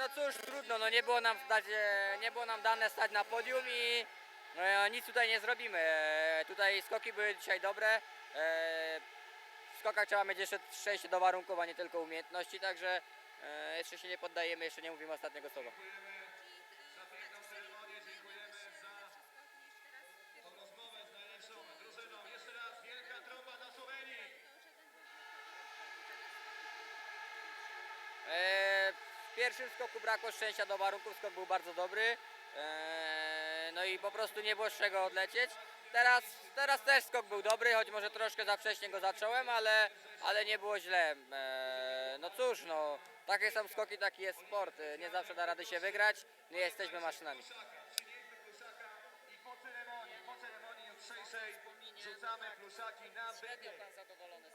no cóż, trudno, no nie było nam, stać, e, nie było nam dane stać na podium i no, nic tutaj nie zrobimy. E, Tutaj skoki były dzisiaj dobre. E, W skokach trzeba mieć jeszcze szczęście do warunków, a nie tylko umiejętności, także e, jeszcze się nie poddajemy, jeszcze nie mówimy ostatniego słowa. Za W pierwszym skoku brakło szczęścia do warunków, skok był bardzo dobry. E, No i po prostu nie było z czego odlecieć. Teraz, teraz też skok był dobry, choć może troszkę za wcześnie go zacząłem, ale, ale nie było źle. E, No cóż, no, takie są skoki, taki jest sport. Nie zawsze da rady się wygrać, nie jesteśmy maszynami. Rzucamy pluszaki na biegiem.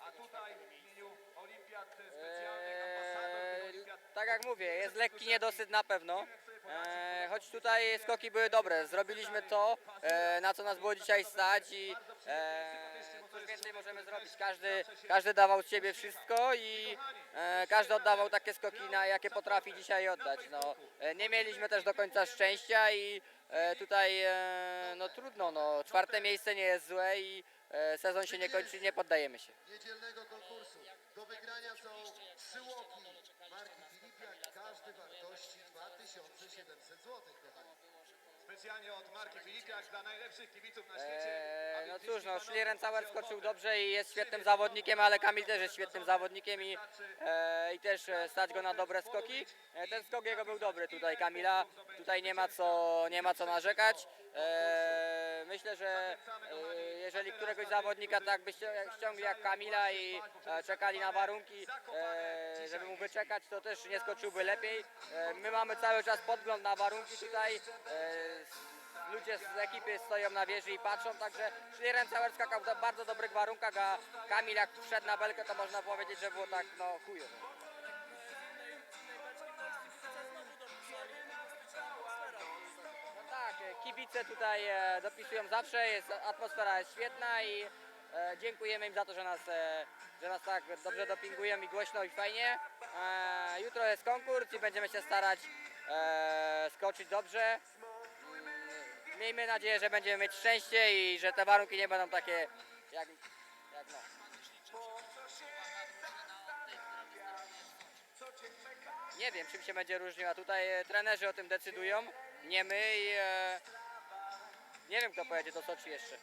A tutaj w imieniu Olimpiad specjalnych, ambasador tych Eee, Olimpiad tak jak mówię, jest lekki niedosyt na pewno. Eee, choć tutaj skoki były dobre. Zrobiliśmy to, e, na co nas było dzisiaj stać i e, cóż więcej możemy zrobić. Każdy, każdy dawał z siebie wszystko i e, każdy oddawał takie skoki, na jakie potrafi dzisiaj oddać. No, e, nie mieliśmy też do końca szczęścia i e, tutaj e, no trudno, no, czwarte miejsce nie jest złe i e, sezon się nie kończy, nie poddajemy się. niedzielnego konkursu. Do wygrania są trzy łoki marki Filipiak, każdy wartości 2700 zł, kochani. specjalnie od marki Filipiak dla najlepszych kibiców na świecie. Eee, no cóż, no macie skoczył dobrze i jest świetnym zawodnikiem, ale Kamil też jest świetnym zawodnikiem i, e, i też e, stać go na dobre skoki. E, ten skok jego był dobry tutaj Kamila, tutaj nie ma co, nie ma co narzekać. E, myślę, że e, jeżeli któregoś zawodnika tak by ści- ściągli jak Kamila i e, czekali na warunki, e, żeby mu wyczekać, to też nie skoczyłby lepiej. My mamy cały czas podgląd na warunki tutaj. Ludzie z ekipy stoją na wieży i patrzą, także Schlierencauer skakał w bardzo dobrych warunkach, a Kamil jak wszedł na belkę, to można powiedzieć, że było tak, no chujowo. Kibice tutaj e, dopisują zawsze, jest, atmosfera jest świetna i e, dziękujemy im za to, że nas, e, że nas tak dobrze dopingują i głośno i fajnie. Jutro jest konkurs i będziemy się starać skoczyć dobrze. Miejmy nadzieję, że będziemy mieć szczęście i że te warunki nie będą takie jak, jak no. Nie wiem, czym się będzie różnił, a tutaj e, trenerzy o tym decydują, nie my i e, nie wiem, kto pojedzie do Soczi jeszcze.